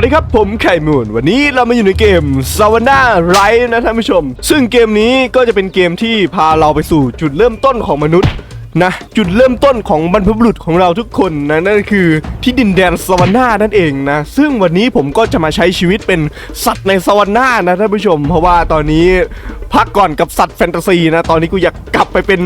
วัสดีครับผมไข่มูนวันนี้เรามาอยู่ในเกมซาวน่าไรนะท่านผู้ชม ซึ่งเกมนี้ก็จะเป็นเกมที่พาเราไปสู่จุดเริ่มต้นของมนุษย์ นะจุดเริ่มต้นของบรรพบุรุษของเราทุกคนนะนั่นคือที่ดินแดนสวรรค์นั่นเองนะซึ่งวันนี้ผมก็จะมาใช้ชีวิตเป็นสัตว์ในสวรรค์นะท่านผู้ชม เพราะว่าตอนนี้พักก่อนกับสัตว์แฟนตาซีนะตอนนี้กูอยากกลับไปเป็น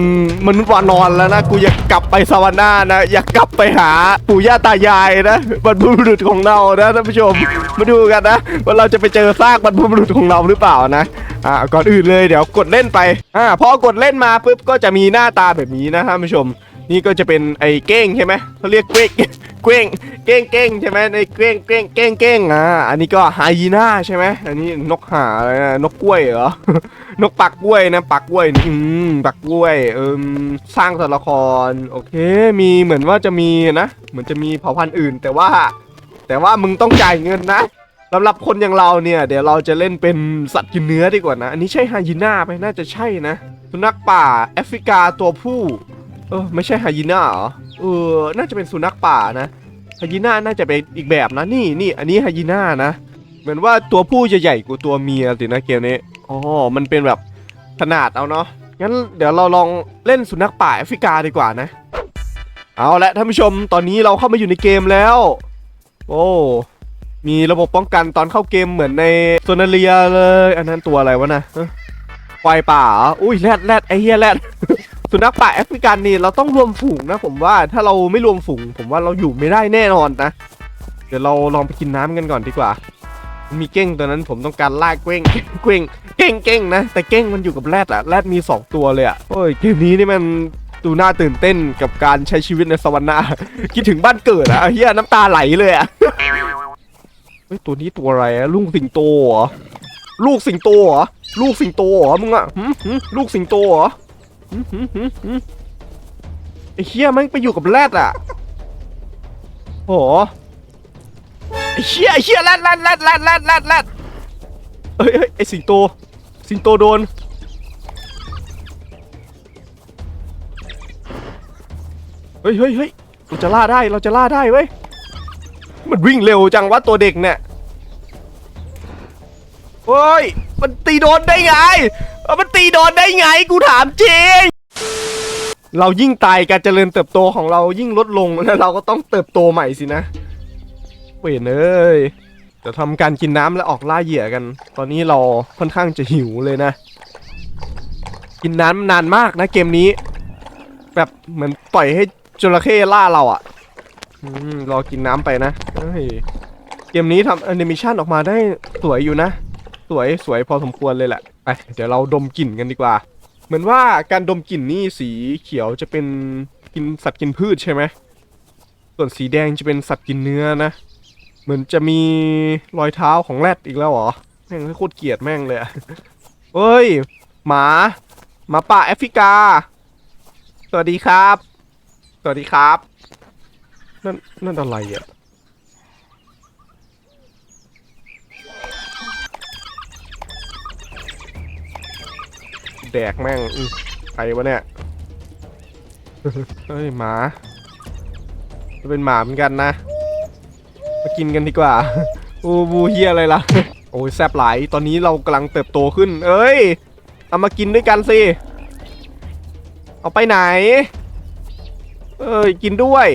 มนุษย์วานอนแล้วนะกูอยากกลับไปสวรรค์นะอยากกลับไปหาปู่ย่าตายายนะบรรพบุรุษของเรานะท่านผู้ชม มาดูกันนะว่าเราจะไปเจอซากบรรพบุรุษของเราหรือเปล่านะ อ่าก่อนอื่นเลยเดี๋ยวกดเล่นไปอ่าพอกดเล่นมาปุ๊บก็จะมีหน้าตาแบบนี้นะท่านผู้ชม นี่ก็จะเป็นไอ้เก้งใช่ไหมเขาเรียกเก้งเก้งเก้งเก้งใช่ไหมในเก้งเก้งเก้งเก้งอ่าอันนี้ก็ไฮยีน่าใช่ไหมอันนี้นกหาอะไรนะนกกล้วยเหรอนกปักกล้วยนะปักกล้วยอืมปักกล้วยเอิมสร้างตัวละครโอเค มีเหมือนว่าจะมีนะ เหมือนจะมีเผ่าพันธุ์อื่น แต่ว่า แต่ว่ามึงต้องจ่ายเงินนะ สำหรับคนอย่างเราเนี่ยเดี๋ยวเราจะเล่นเป็นสัตว์กินเนื้อดีกว่านะ อันนี้ใช่ไฮยีน่าไหมน่าจะใช่นะ สุนัขป่าแอฟริกาตัวผู้ เออไม่ใช่ไฮยีน่าเหรอ เออ น่าจะเป็นสุนัขป่านะไฮยีน่าน่าจะเป็นอีกแบบนะนี่นี่อันนี้ไฮยีน่านะ เหมือนว่าตัวผู้จะใหญ่กว่าตัวเมียสินะเกมนี้ อ๋อ มันเป็นแบบขนาดเอาเนาะ งั้นเดี๋ยวเราลองเล่นสุนัขป่าแอฟริกาดีกว่านะ เอาละท่านผู้ชมตอนนี้เราเข้ามาอยู่ในเกมแล้ว โอ้ มีระบบป้องกันตอนเข้าเกมเหมือนในโซนาเรียเลย อันนั้นตัวอะไรวะนะฮะควายป่า อุ้ยแรดแรดไอเฮียแรดสุนัขป่าแอฟริกันนี่เราต้องรวมฝูงนะผมว่าถ้าเราไม่รวมฝูง ผมว่าเราอยู่ไม่ได้แน่นอนนะ เดี๋ยวเราลองไปกินน้ำกันก่อนดีกว่า มีเก้งตัวนั้นผมต้องการลากเก้งเก้งเก้งเก้งนะ แต่เก้งมันอยู่กับแรดอะแรดมีสองตัวเลยอะโอ้ยเกมนี้นี่มันดูน่าตื่นเต้นกับการใช้ชีวิตในสวรรค์นะคิดถึงบ้านเกิดอะเฮียน้ำตาไหลเลยอะ เฮ้ยตัวนี้ตัวอะไรอะลูกสิงโตเหรอลูกสิงโตเหรอลูกสิงโตเหรอมึงอะหึหึลูกสิงโตเหรอหึหึหึหึไอ้เฮียแมันไปอยู่กับแรดอะโอ้โหไอ้เฮียไอ้เฮียแรดแรดแรดแรดแรดแรดแรดเอ้ยเอ้ยไอ้สิงโต สิงโตโดน เฮ้ยเฮ้ยเฮ้ยเราจะล่าได้เราจะล่าได้เว้ย มันวิ่งเร็วจังวะตัวเด็กเนี่ยเฮ้ย มันตีโดนได้ไง มันตีโดนได้ไง กูถามจริง เรายิ่งตายการเจริญเติบโตของเรายิ่งลดลงแล้วเราก็ต้องเติบโตใหม่สินะ เว้ยเอ้ยเดี๋ยวทำการกินน้ำและออกล่าเหยื่อกัน ตอนนี้เราค่อนข้างจะหิวเลยนะ กินน้ำนานมากนะเกมนี้ แบบเหมือนปล่อยให้จระเข้ล่าเราอะ อืมรอกินน้ำไปนะเฮ้ยเกมนี้ทำแอนิเมชันออกมาได้สวยอยู่นะ สวยสวยพอสมควรเลยแหละไปเดี๋ยวเราดมกลิ่นกันดีกว่า เหมือนว่าการดมกลิ่นนี่สีเขียวจะเป็นกินสัตว์กินพืชใช่ไหมส่วนสีแดงจะเป็นสัตว์กินเนื้อนะ เหมือนจะมีรอยเท้าของแรดอีกแล้วเหรอแม่งโคตรเกลียดแม่งเลยอะเฮ้ย หมาหมาป่าแอฟริกา สวัสดีครับ สวัสดีครับ นั่น นั่นอะไรอะ แดกแม่งใครวะเนี่ย เฮ้ย หมา จะเป็นหมาเหมือนกันนะ มากินกันดีกว่าอูบูเฮียอะไรล่ะ โอ้ยแซบหลาย ตอนนี้เรากำลังเติบโตขึ้น เอ้ย เอามากินด้วยกันสิ เอาไปไหน เอ้ย กินด้วย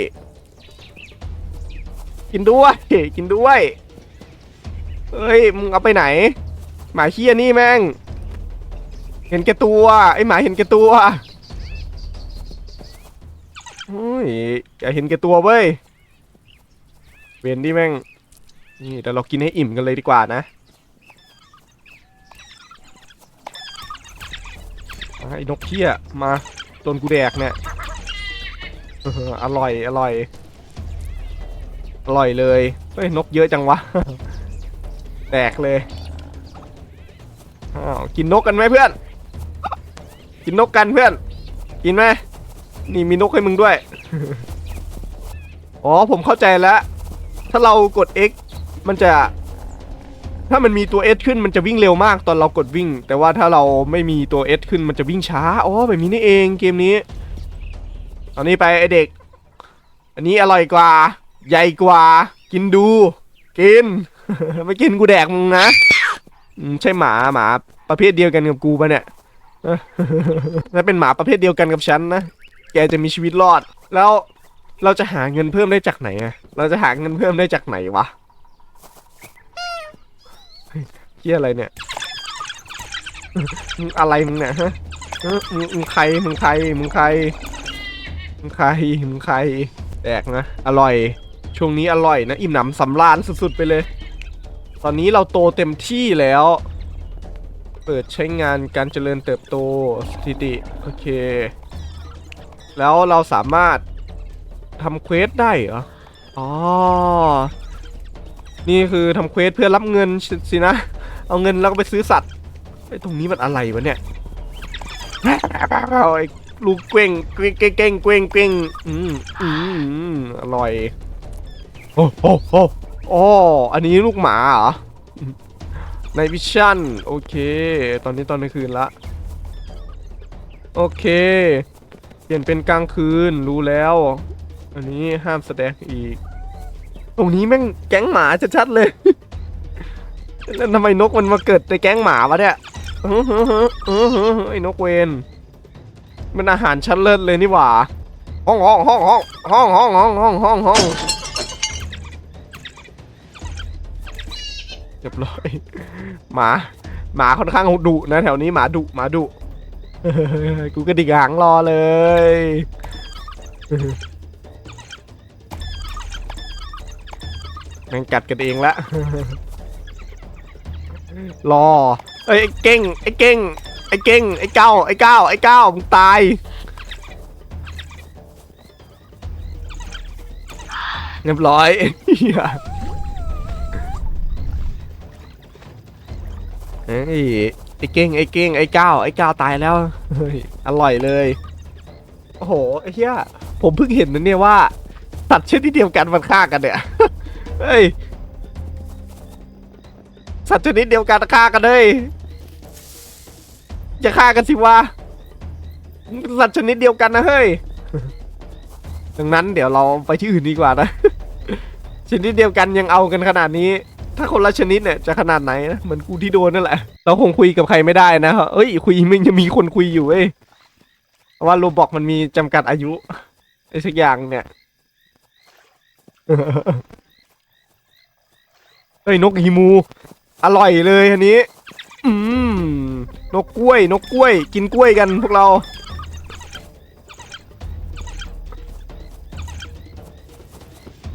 กินด้วย กินด้วย เฮ้ย มึงเอาไปไหน หมาเฮียนี่แม่ง เห็นแกตัวไอหมาเห็นแกตัวเฮ้ยอย่าเห็นแกตัวเว้ย เวนดิแม่ง นี่แต่เรากินให้อิ่มกันเลยดีกว่านะไอ้นกเฮียมาโดนกูแดกเนี่ยอร่อย อร่อย อร่อยเลยเฮ้ยนกเยอะจังวะ แตกเลย อ้าวกินนกกันไหมเพื่อน กินนกกันเพื่อน กินไหมนี่มีนกให้มึงด้วย อ๋อผมเข้าใจแล้ว ถ้าเรากด X มันจะ ถ้ามันมีตัว S ขึ้นมันจะวิ่งเร็วมากตอนเรากดวิ่ง แต่ว่าถ้าเราไม่มีตัว S ขึ้นมันจะวิ่งช้า อ๋อแบบนี้นี่เองเกมนี้ เอานี้ไปไอเด็ก อันนี้อร่อยกว่า ใหญ่กว่า กินดู กิน ไม่กินกูแดกมึงนะใช่หมาหมาประเภทเดียวกันกับกูปะเนี่ยถ้าเป็นหมาประเภทเดียวกันกับฉันนะแกจะมีชีวิตรอด แล้วเราจะหาเงินเพิ่มได้จากไหนอะเราจะหาเงินเพิ่มได้จากไหนวะเฮ้ยเฮียอะไรเนี่ยมึงอะไรมึงเนี่ยฮะมึงมึงใครมึงใครมึงใครมึงใครมึงใครแดกนะ อร่อย ช่วงนี้อร่อยนะ อิ่มหนำสำราญสุดๆไปเลย ตอนนี้เราโตเต็มที่แล้ว เปิดใช้งานการเจริญเติบโตสถิติ โอเค แล้วเราสามารถทำเควสได้เหรอ อ๋อ นี่คือทำเควสเพื่อรับเงินสินะ เอาเงินแล้วก็ไปซื้อสัตว์ไอ้ตรงนี้มันอะไรวะเนี่ยไอ้ลูกเก้งเก้งเก้งเก้งเก้งอืมอืมอร่อย โอ้โหโอ้โอ้อันนี้ลูกหมาเหรอ ในวิชั่น โอเค ตอนนี้ตอนกลางคืนละ โอเค เปลี่ยนเป็นกลางคืน รู้แล้ว อันนี้ห้ามแสดงอีก ตรงนี้แม่งแก๊งหมาชัดๆเลย แล้วทำไมนกมันมาเกิดในแก๊งหมาวะเนี่ยอื้อหือหืออื้อหือหือไอ้นกเวนมันอาหารชั้นเลิศเลยนี่หว่า ห้องห้องห้องห้องห้องห้องห้องห้องห้องห้อง เรียบร้อย หมา หมาค่อนข้างดุนะแถวนี้หมาดุหมาดุกูกระดิกหางรอเลยแม่งกัดกันเองละ รอ เอ้ยไอ้เก้งไอ้เก้งไอ้เก้งไอ้เก้าไอ้เก้าไอ้เก้ามึงตาย เรียบร้อย เฮ้ยไอ้เก้งไอ้เก้งไอ้เก้าไอ้เก้าตายแล้วเฮ้ยอร่อยเลย โอ้โหไอ้เหี้ยผมเพิ่งเห็นนะเนี่ยว่าสัตว์ชนิดเดียวกันมันฆ่ากันเนี่ยเฮ้ยสัตว์ชนิดเดียวกันฆ่ากันเลยอย่าฆ่ากันสิวะสัตว์ชนิดเดียวกันนะเฮ้ยดังนั้นเดี๋ยวเราไปที่อื่นดีกว่านะชนิดเดียวกันยังเอากันขนาดนี้ ถ้าคนละชนิดเนี่ยจะขนาดไหนนะเหมือนกูที่โดนนั่นแหละ เราคงคุยกับใครไม่ได้นะเอ้ยคุยมันยังมีคนคุยอยู่เว้ยเพราะว่าโรบอกมันมีจำกัดอายุไอ้สักอย่างเนี่ยเอ้ยนกฮีมู อร่อยเลยอันนี้ อืมนกกล้วย นกกล้วย กินกล้วยกันพวกเรา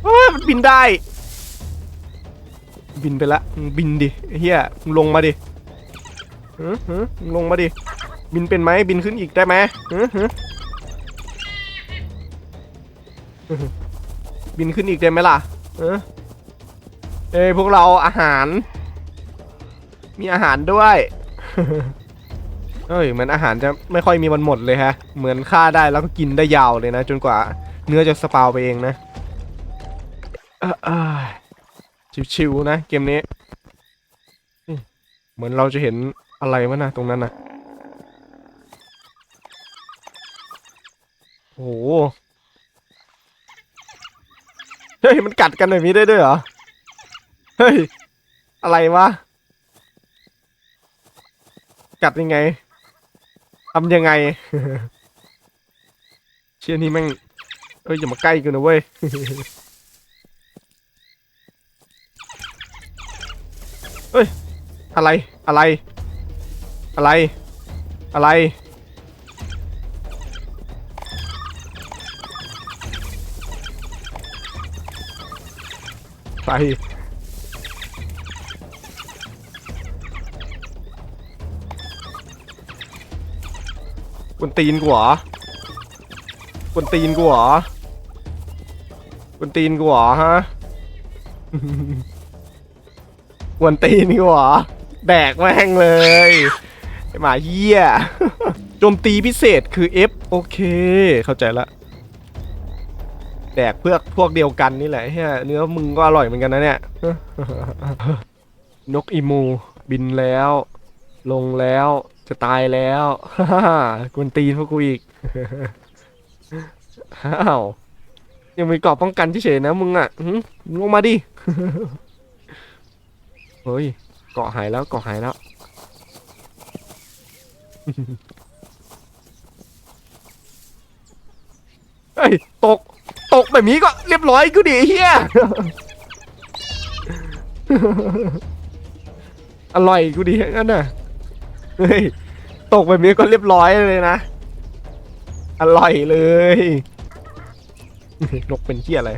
เฮ้ยมันบินได้ บินไปละมึงบินดิเฮียมึงลงมาดิฮึฮึมึงลงมาดิ บินเป็นไหมบินขึ้นอีกได้ไหมฮึฮึบินขึ้นอีกได้ไหมล่ะเออเอ้พวกเราอาหาร มีอาหารด้วยเอ้ยเหมือนอาหารจะไม่ค่อยมีวันหมดเลยฮะ เหมือนฆ่าได้แล้วก็กินได้ยาวเลยนะ จนกว่าเนื้อจะสปาวไปเองนะเออ ชิวๆนะเกมนี้ เหมือนเราจะเห็นอะไรวะนะตรงนั้นนะโอ้โหเฮ้ยมันกัดกันแบบนี้ได้ด้วยเหรอ เฮ้ย อะไรวะ กัดยังไงทำยังไง เชี่ยนี่แม่งเอ้ยอย่ามาใกล้กันนะเว้ย เฮ้ย อะไร อะไร อะไร อะไร ไป กวนตีนกูเหรอกวนตีนกูเหรอกวนตีนกูเหรอฮะ กวนตีนกูเหรอแดกแม่งเลยไอหมาเหี้ยโจมตีพิเศษคือ F โอเค เข้าใจละแดกเพื่อพวกเดียวกันนี่แหละเฮียเนื้อมึงก็อร่อยเหมือนกันนะเนี่ย นกอีมู บินแล้ว ลงแล้วจะตายแล้วกวนตีนพวกกูอีกอ้าวยังมีเกราะป้องกันเฉยๆนะมึงอะหึมึงลงมาดิ เฮ้ย เกาะหายแล้วเกาะหายแล้ว เฮ้ย ตก ตกแบบนี้ก็เรียบร้อยกูดิเฮียอร่อยกูดิงั้นน่ะ เฮ้ย ตกแบบนี้ก็เรียบร้อยเลยนะ อร่อยเลย นกเป็นเฮียอะไร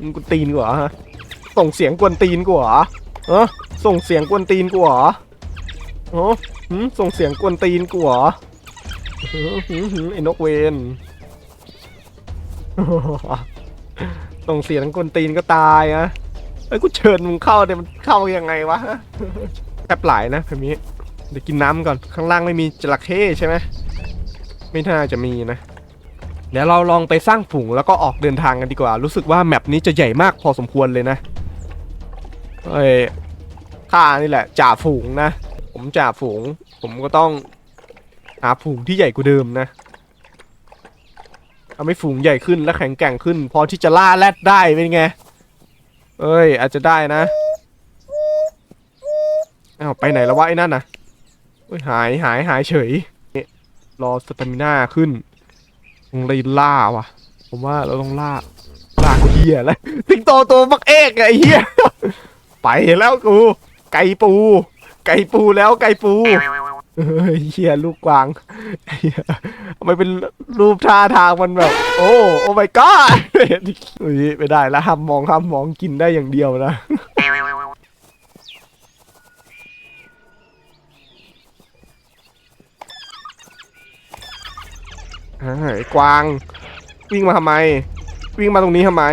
มึงกูตีนกูเหรอฮะ ส่งเสียงกวนตีนกูเหรอเออ ส่งเสียงกวนตีนกูเหรอเออส่งเสียงกวนตีนกูเหรอไอ้นกเวนส่งเสียงกวนตีนก็ตายอะเอ้ยกูเชิญมึงเข้าเนี่ยมันเข้ายังไงวะแทบหลายนะแบบนี้เดี๋ยวกินน้ำก่อนข้างล่างไม่มีจระเข้ใช่ไหมไม่น่าจะมีนะ เดี๋ยวเราลองไปสร้างฝูงแล้วก็ออกเดินทางกันดีกว่า รู้สึกว่าแมปนี้จะใหญ่มากพอสมควรเลยนะเอ้ย ข้านี่แหละจ่าฝูงนะ ผมจ่าฝูง ผมก็ต้องหาฝูงที่ใหญ่กว่าเดิมนะทำให้ฝูงใหญ่ขึ้นและแข็งแกร่งขึ้น พอที่จะล่าแรดได้เป็นไง เอ้ย อาจจะได้นะอ้าวไปไหนแล้ววะไอ้นั่นนะเอ้ยหายหายหายเฉย รอสตามิน่าขึ้นต้องเลยล่าว่ะ ผมว่าเราต้องล่าล่ากูเฮียแล้วสิงโตตัวบักเอกอะไอ้เฮียไปแล้วกู ไก่ปู ไก่ปูแล้วไก่ปูเฮ้ยเฮียลูกกวางทำไมเป็นรูปท่าทางมันแบบ โอ้โอ้ my god เฮ้ยไม่ได้แล้วห้ามมองห้ามมองกินได้อย่างเดียวนะไอ้กวาง วิ่งมาทำไม วิ่งมาตรงนี้ทำไม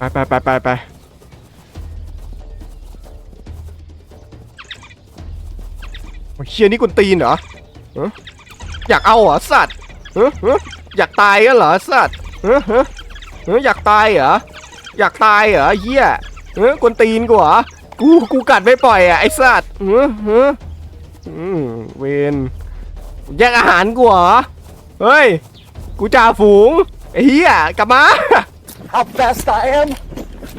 ไปไปไปไปไปเชียนี่กุนตีนเหรอ อยากเอาเหรอสัตว์อยากตายกันเหรอสัตว์อยากตายเหรอ อยากตายเหรอเฮียกวนตีนกูเหรอ กูกูกัดไม่ปล่อยอะไอสัตว์เฮ้ยเฮ้ยอืมเวนแย่งอาหารกูเหรอ เฮ้ย กูจ่าฝูงไอ้เฮียกลับมา How fast I am?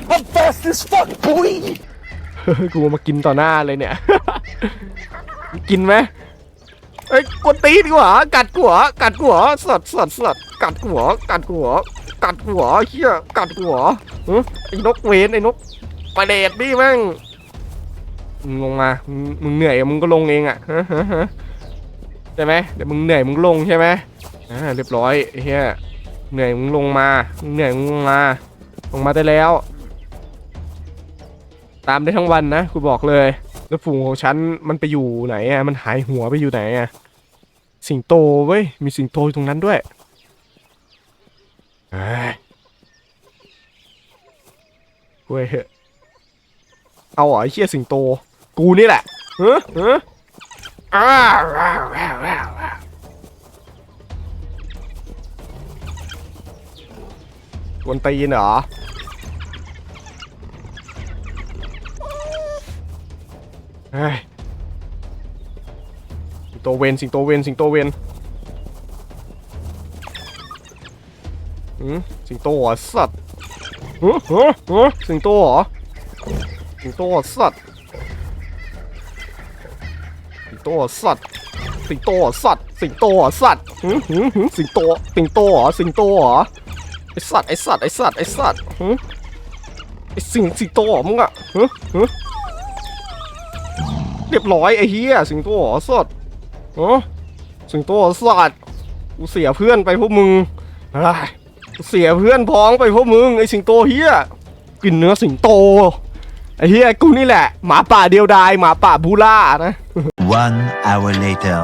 I'm fast as fuck, boy! กูมากินต่อหน้าเลยเนี่ย กินไหมเอ้ยกวนตีนกูเหรอกัดกูเหรอกัดกูเหรอสดสดสดกัดกูเหรอกัดกูเหรอกัดกูเหรอเฮียกัดกูเหรอไอ้นกเวนไอ้นกประเดดนี่แม่งมึงลงมา มึงเหนื่อยมึงก็ลงเองอะฮะฮะฮะใช่ไหมเดี๋ยวมึงเหนื่อยมึงลงใช่ไหมอ่าเรียบร้อยเฮีย เหนื่อยมึงลงมาเหนื่อยมึงลงมา ลงมาได้แล้ว ตามได้ทั้งวันนะกูบอกเลย แล้วฝูงของฉันมันไปอยู่ไหนอะมันหายหัวไปอยู่ไหนอะสิงโตเว้ยมีสิงโตอยู่ตรงนั้นด้วยเฮ้ยเว้ยเอะเอาเหรอไอ้เชี่ยสิงโต กูนี่แหละเฮ้ยเฮ้อ้า นตีนเหรอ เฮ้ย สิงโตเวนสิงโตเวนสิงโตเวนอืมสิงโตเหรอสัตว์ฮะฮะฮะสิงโตเหรอ สิงโตเหรอสัตว์ สิงโตเหรอสัตว์ สิงโตเหรอสัตว์ สิงโตเหรอสัตว์หืมหืมหืมสิงโต สิงโตเหรอ สิงโตเหรอ ไอสัตว์ไอสัตว์ไอสัตว์ไอสัตว์หืมไอสิงสิงโตเหรอมึงอะหืมหืมเรียบร้อยไอ้เฮียสิงโตหัวสดเออสิงโตหัวสัตว์กูเสียเพื่อนไปพวกมึงเอ้ยกูเสียเพื่อนพ้องไปพวกมึงไอ้สิงโตเฮียกินเนื้อสิงโตไอ้เฮียกูนี่แหละหมาป่าเดียวดายหมาป่าบูล่านะ One hour later.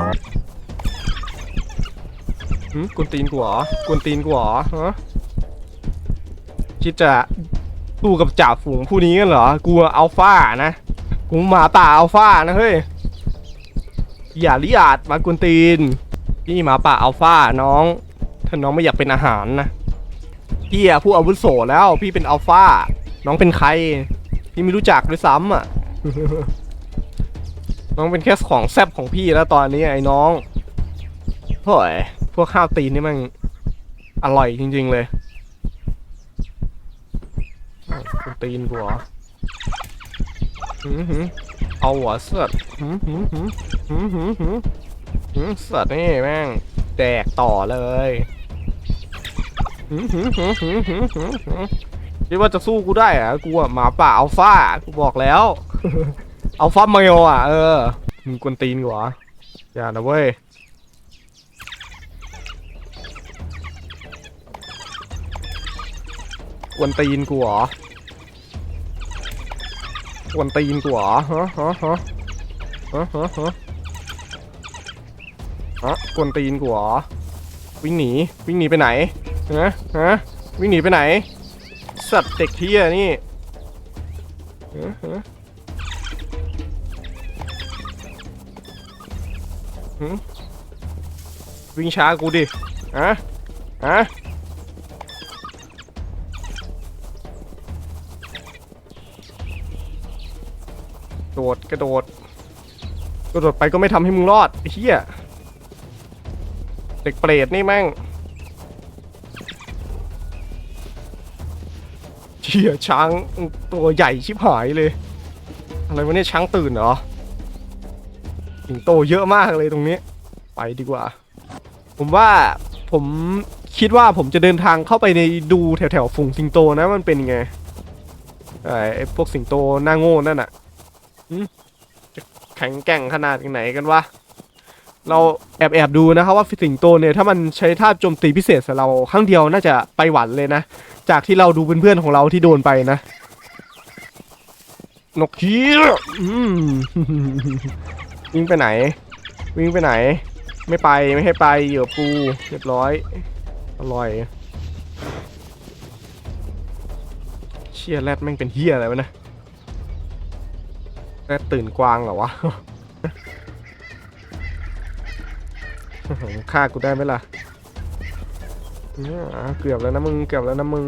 หืมกวนตีนกูเหรอกวนตีนกูเหรอฮะิดจะสู้กับจ่าฝูงผู้นี้กันเหรอ กูอัลฟานะ กูหมาป่าอัลฟานะเฮ้ย อย่าลิอาดมากวนตีน พี่หมาป่าอัลฟาน้อง ถ้าน้องไม่อยากเป็นอาหารนะ พี่อะผู้อาวุโสแล้ว พี่เป็นอัลฟาน้องเป็นใคร พี่ไม่รู้จักด้วยซ้ำอะน้องเป็นแค่ของแซบของพี่แล้วตอนนี้ไอ้น้องโอ้ยพวกข้าวตีนนี่มันอร่อยจริง ๆ เลย คุณตีนกูเหรอหืมหืมเอาหัวเสือดหืมหืมหืมหืมหืมหืมหืมเสือดนี่แม่งแดกต่อเลยหืมหืมหืมหืมหืมหืมหืมคิดว่าจะสู้กูได้เหรอะกูอะหมาป่าอัลฟากูบอกแล้วอัลฟาเมลอะเออมึงกวนตีนกูเหรออย่านะเว้ยกวนตีนกูเหรอ วนตีนกูเหรอฮะฮะฮะฮะฮะฮะฮะกวนตีนกูเหรอวิ่งหนีวิ่งหนีไปไหนฮะฮะวิ่งหนีไปไหน สัตว์เด็กเที่ยนี่ฮะฮะวิ่งช้ากูดิฮะฮะ โดดกระโดดกระโดดไปก็ไม่ทำให้มึงรอดไอ้เหี้ยเด็กเปรตนี่แม่งเชี่ยช้างตัวใหญ่ชิบหายเลย อะไรวะเนี่ยช้างตื่นเหรอสิงโตเยอะมากเลยตรงนี้ ไปดีกว่า ผมว่าผมคิดว่าผมจะเดินทางเข้าไปในดูแถวแถวๆฝูงสิงโตนะมันเป็นยังไงไอ้พวกสิงโตหน้าโง่นั่นน่ะ แข็งแกร่งขนาดไหนกันวะ เราแอบแอบดูนะครับว่าสิงโตเนี่ยถ้ามันใช้ท่าโจมตีพิเศษสเราครั้งเดียวน่าจะไปหวันเลยนะ จากที่เราดูเพื่อนๆของเราที่โดนไปนะ นกเฮียอืมวิ่งไปไหน วิ่งไปไหน ไม่ไปไม่ให้ไปเหยื่อปูเรียบร้อย อร่อยเชี่ยแรดแม่งเป็นเฮียอะไรวะนะ แม่ตื่นกวางเหรอวะ ฆ่ากูได้ไหมล่ะเนี่ยเกือบแล้วนะมึง เกือบแล้วนะมึง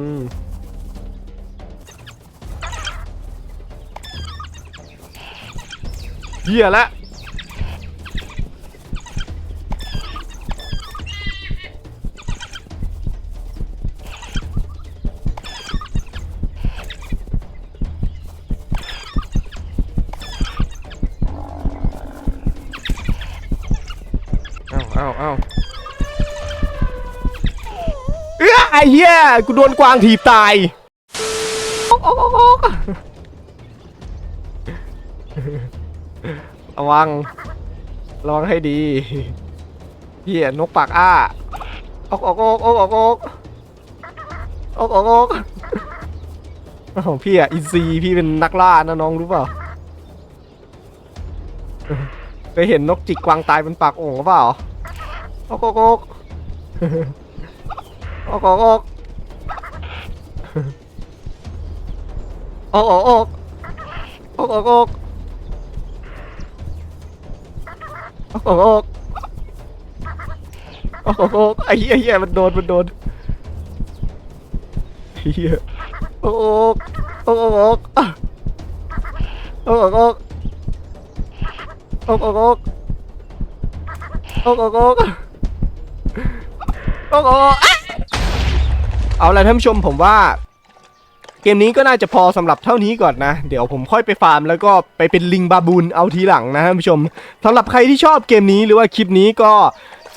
เหี้ยละ อ้าเอ้าเอ้าเอ้ยไอ้เหี้ยกูโดนกวางถีบตายโอ๊กโอ๊กโอ๊กโอ๊กระวัง ระวังให้ดีเหี้ยนกปากอ้าโอ๊กโอ๊กโอ๊กโอ๊กโอ๊กโอ๊กโอ๊กโอ๊กโอ๊กของพี่อะอินซีพี่เป็นนักล่านะน้องรู้เปล่าเคยเห็นนกจิกกวางตายเป็นปากโอ่งหรือเปล่า โอกโอกโอกโอกโอกโอกโอกโอกโอกโอกโอกโอกโอกโอกโอกโอกโอกออกไอ้เหี้ยเหี้ยมันโดนมันโดนเหี้ยโอกโอกโอกโอกโอกโอกโอกโอกโอ๊กโอ๊กโอ๊กโอ๊กโอ๊กโอ๊กโอ๊ก โอ๊กโอ๊กอะเอาละท่านผู้ชมผมว่า เกมนี้ก็น่าจะพอสำหรับเท่านี้ก่อนนะ เดี๋ยวผมค่อยไปฟาร์มแล้วก็ไปเป็นลิงบาบูนเอาทีหลังนะท่านผู้ชมสำหรับใครที่ชอบเกมนี้หรือว่าคลิปนี้ก็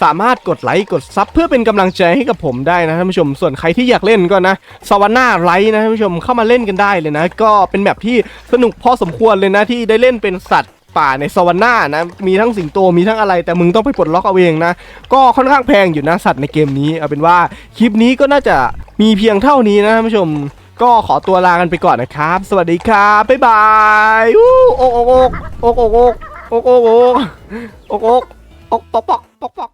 สามารถกดไลค์กดซับเพื่อเป็นกำลังใจให้กับผมได้นะท่านผู้ชม ส่วนใครที่อยากเล่นก็นะสวาน่าไลท์นะท่านผู้ชมเข้ามาเล่นกันได้เลยนะ ก็เป็นแบบที่สนุกพอสมควรเลยนะที่ได้เล่นเป็นสัตว์ ป่าในสวรรค์น่านะ มีทั้งสิงโตมีทั้งอะไร แต่มึงต้องไปปลดล็อกเอาเองนะ ก็ค่อนข้างแพงอยู่นะสัตว์ในเกมนี้ เอาเป็นว่าคลิปนี้ก็น่าจะมีเพียงเท่านี้นะท่านผู้ชม ก็ขอตัวลากันไปก่อนนะครับ สวัสดีครับ บ๊ายบายอู้โอ๊กโอ๊กโอ๊กโอ๊กโอ๊กโอ๊กโอ๊กโอ๊กโอ๊กโอ๊กโอ๊กปอกปอกปอกปอก